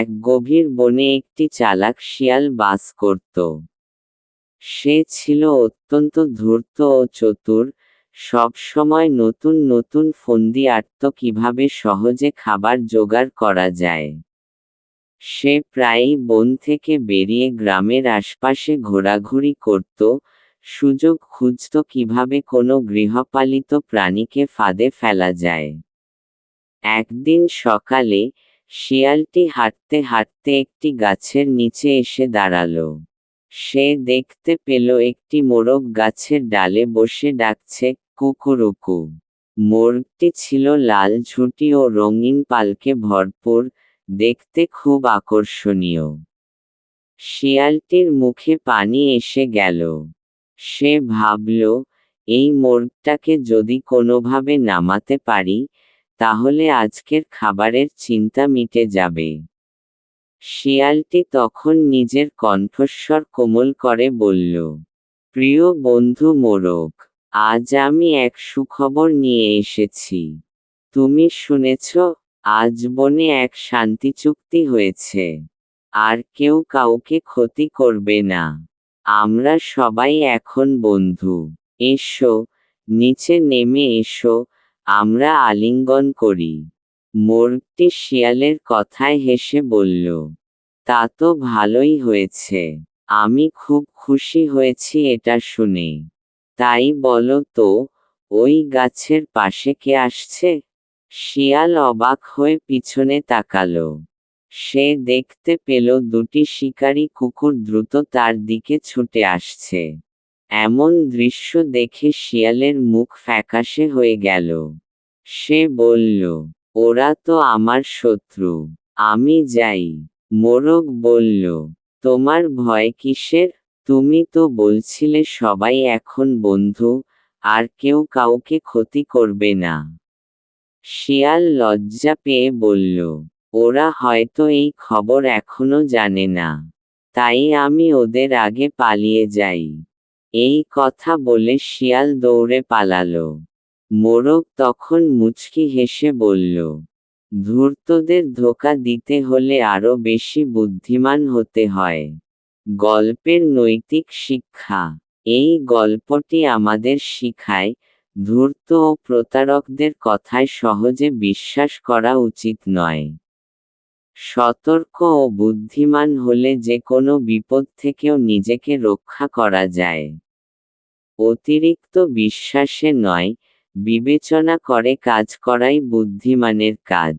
এক গভীর বনে একটি চালাক শিয়াল বাস করত। সে ছিল অত্যন্ত ধূর্ত ও চতুর সবসময় নতুন নতুন ফন্দি আটত কীভাবে সহজে খাবার জোগাড় করা যায়। সে প্রায়ই বন থেকে বেরিয়ে গ্রামের আশপাশে ঘোরাঘুরি করত, সুযোগ খুঁজত কীভাবে কোনো গৃহপালিত প্রাণীকে ফাঁদে ফেলা যায়। একদিন সকালে শিয়ালটি হাঁটতে হাঁটতে একটি গাছের নিচে এসে দাঁড়াল। সে দেখতে পেল একটি মোরগ গাছের ডালে বসে ডাকছে, কুকুরুকু। মোরগটি ছিল লাল ঝুঁটি ও রঙিন পালকে ভরপুর, দেখতে খুব আকর্ষণীয়। শিয়ালটির মুখে পানি এসে গেল। সে ভাবল, এই মোরগটাকে যদি কোনোভাবে নামাতে পারি তাহলে আজকের খাবারের চিন্তা মিটে যাবে। শিয়ালটি তখন নিজের কণ্ঠস্বর কোমল করে বলল, প্রিয় বন্ধু মোরগ, আজ আমি এক সুখবর নিয়ে এসেছি। তুমি শুনেছ, আজ বনে এক শান্তি চুক্তি হয়েছে। আর কেউ কাউকে ক্ষতি করবে না। আমরা সবাই এখন বন্ধু। এসো, নিচে নেমে এসো আমরা আলিঙ্গন করি। মোরগটি শিয়ালের কথায় হেসে বলল, তা তো ভালোই হয়েছে। আমি খুব খুশি হয়েছি এটা শুনে। তাই বলো তো, ওই গাছের পাশে কে আসছে? শিয়াল অবাক হয়ে পিছনে তাকালো। সে দেখতে পেল দুটি শিকারী কুকুর দ্রুত তার দিকে ছুটে আসছে। এমন দৃশ্য দেখে শিয়ালের মুখ ফ্যাকাশে হয়ে গেল। সে বলল, ওরা তো আমার শত্রু, আমি যাই। মোরগ বলল, তোমার ভয় কিসের? তুমি তো বলছিলে সবাই এখন বন্ধু, আর কেউ কাউকে ক্ষতি করবে না। শিয়াল লজ্জা পেয়ে বলল, ওরা হয়তো এই খবর এখনও জানে না। তাই আমি ওদের আগে পালিয়ে যাই। এই কথা বলে শিয়াল দৌড়ে পালালো। মোরগ তখন মুচকি হেসে বলল, ধূর্তদের ধোকা দিতে হলে আরও বেশি বুদ্ধিমান হতে হয়। গল্পের নৈতিক শিক্ষা, এই গল্পটি আমাদের শিখায়, ধূর্ত ও প্রতারকদের কথায় সহজে বিশ্বাস করা উচিত নয়। সতর্ক ও বুদ্ধিমান হলে যে কোনো বিপদ থেকেও নিজেকে রক্ষা করা যায়। অতিরিক্ত বিশ্বাসে নয়, বিবেচনা করে কাজ করাই বুদ্ধিমানের কাজ।